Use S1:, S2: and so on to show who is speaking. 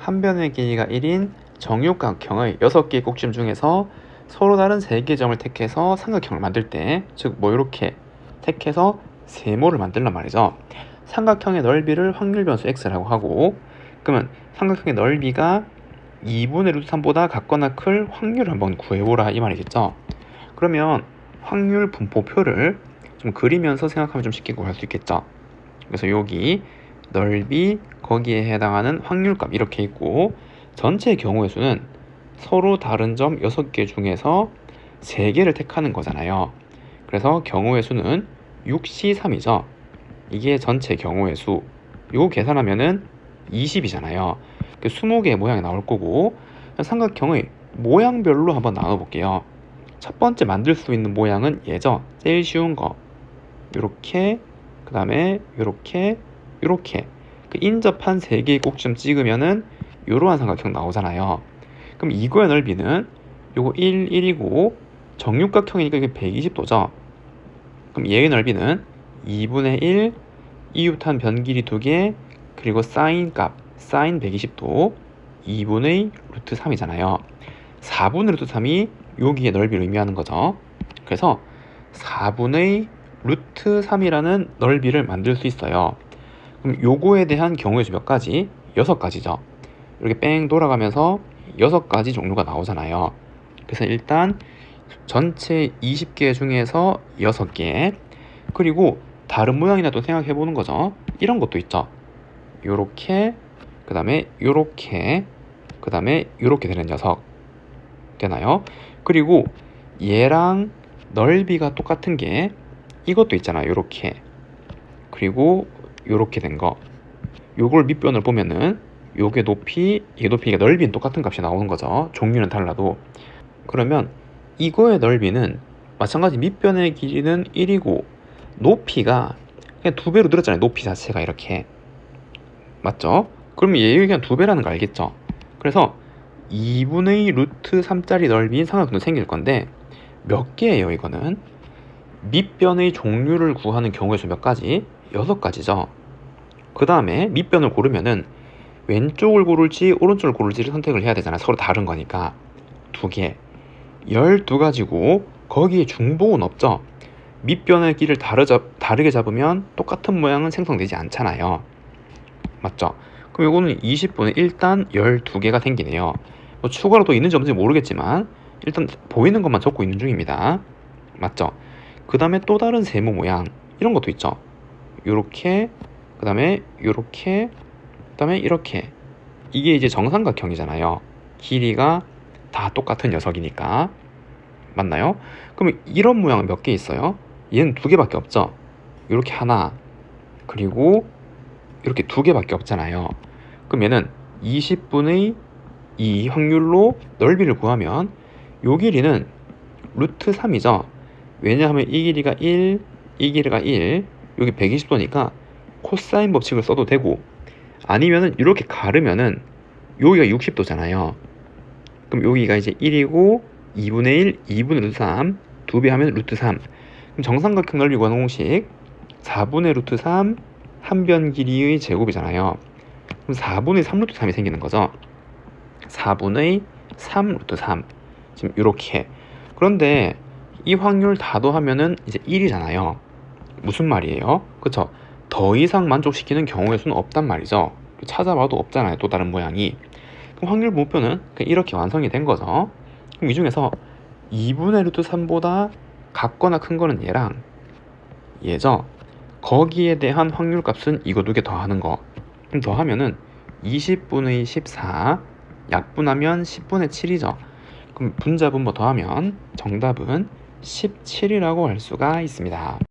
S1: 한 변의 길이가 1인 정육각형의 6개의 꼭지점 중에서 서로 다른 3개의 점을 택해서 삼각형을 만들 때, 즉 뭐 이렇게 택해서 세모를 만들란 말이죠. 삼각형의 넓이를 확률 변수 x라고 하고 그러면 삼각형의 넓이가 2분의 루트 3보다 같거나 클 확률을 한번 구해보라 이 말이겠죠. 그러면 확률 분포표를 좀 그리면서 생각하면 좀 쉽게 구할 수 있겠죠. 그래서 여기 넓이 거기에 해당하는 확률값 이렇게 있고 전체 경우의 수는 서로 다른 점 6개 중에서 3개를 택하는 거잖아요. 그래서 경우의 수는 6C3이죠. 이게 전체 경우의 수. 이거 계산하면은 20이잖아요. 20개의 모양이 나올 거고 삼각형의 모양별로 한번 나눠볼게요. 첫 번째 만들 수 있는 모양은 얘죠. 제일 쉬운 거. 요렇게 그 다음에 요렇게 요렇게 그 인접한 세 개의 꼭지점 찍으면은 요러한 삼각형 나오잖아요. 그럼 이거의 넓이는 요거 1, 1이고 정육각형이니까 이게 120도죠. 그럼 얘의 넓이는 2분의 1 이웃한 변 길이 2개 그리고 사인 값 사인 120도 2분의 루트 3이잖아요. 4분의 루트 3이 여기의 넓이를 의미하는 거죠. 그래서 4분의 루트 3이라는 넓이를 만들 수 있어요. 그럼 요거에 대한 경우의 수 몇 가지? 6가지죠. 이렇게 뺑 돌아가면서 6가지 종류가 나오잖아요. 그래서 일단 전체 20개 중에서 6개 그리고 다른 모양이나 또 생각해 보는 거죠. 이런 것도 있죠. 요렇게 그 다음에 요렇게 그 다음에 요렇게 되는 녀석 되나요? 그리고 얘랑 넓이가 똑같은 게 이것도 있잖아요. 요렇게 그리고 요렇게 된 거 요걸 밑변을 보면은 요게 높이 이게 높이가 넓이는 똑같은 값이 나오는 거죠. 종류는 달라도 그러면 이거의 넓이는 마찬가지 밑변의 길이는 1이고 높이가 그냥 두 배로 늘었잖아요. 높이 자체가 이렇게 맞죠? 그러면 얘의 그냥 두 배라는 거 알겠죠? 그래서 2분의 루트 3짜리 넓이인 삼각형도 생길 건데 몇 개예요 이거는? 밑변의 종류를 구하는 경우의 수몇 가지? 여섯 가지죠. 그 다음에 밑변을 고르면은 왼쪽을 고를지 오른쪽을 고를지를 선택을 해야 되잖아. 서로 다른 거니까. 두 개. 12가지고 거기에 중복은 없죠. 밑변의 길을 다르자, 다르게 잡으면 똑같은 모양은 생성되지 않잖아요. 맞죠? 그럼 이거는 20분에 일단 12개가 생기네요. 뭐 추가로 또 있는지 없는지 모르겠지만 일단 보이는 것만 적고 있는 중입니다. 맞죠? 그 다음에 또 다른 세모 모양 이런 것도 있죠. 요렇게 그 다음에 요렇게 그 다음에 이렇게 이게 이제 정삼각형이잖아요. 길이가 다 똑같은 녀석이니까 맞나요? 그럼 이런 모양은 몇개 있어요? 얘는 두 개밖에 없죠. 이렇게 하나 그리고 이렇게 두 개밖에 없잖아요. 그럼 얘는 20분의 2 확률로 넓이를 구하면 요 길이는 루트 3이죠. 왜냐하면 이 길이가 1, 이 길이가 1, 여기 120도니까 코사인 법칙을 써도 되고 아니면은 이렇게 가르면은 여기가 60도잖아요. 그럼 여기가 이제 1이고 2분의 1, 2분의 루트 3, 두배 하면 루트 3. 그럼 정삼각형 넓이 구하는 공식 4분의 루트 3 한 변 길이의 제곱이잖아요. 그럼 4분의 3 루트 3이 생기는 거죠. 4분의 3 루트 3. 지금 이렇게. 그런데 이 확률 다 더하면은 이제 1이잖아요. 무슨 말이에요? 그쵸? 더 이상 만족시키는 경우의 수는 없단 말이죠. 찾아봐도 없잖아요. 또 다른 모양이. 그럼 확률 그냥 이렇게 완성이 된 거죠. 그럼 이 중에서 2분의 루트 3보다 같거나 큰 거는 얘랑 얘죠. 거기에 대한 확률 값은 이거 두 개 더하는 거. 그럼 더하면은 20분의 14 약분하면 10분의 7이죠. 그럼 분자 분모 더하면 정답은 17이라고 할 수가 있습니다.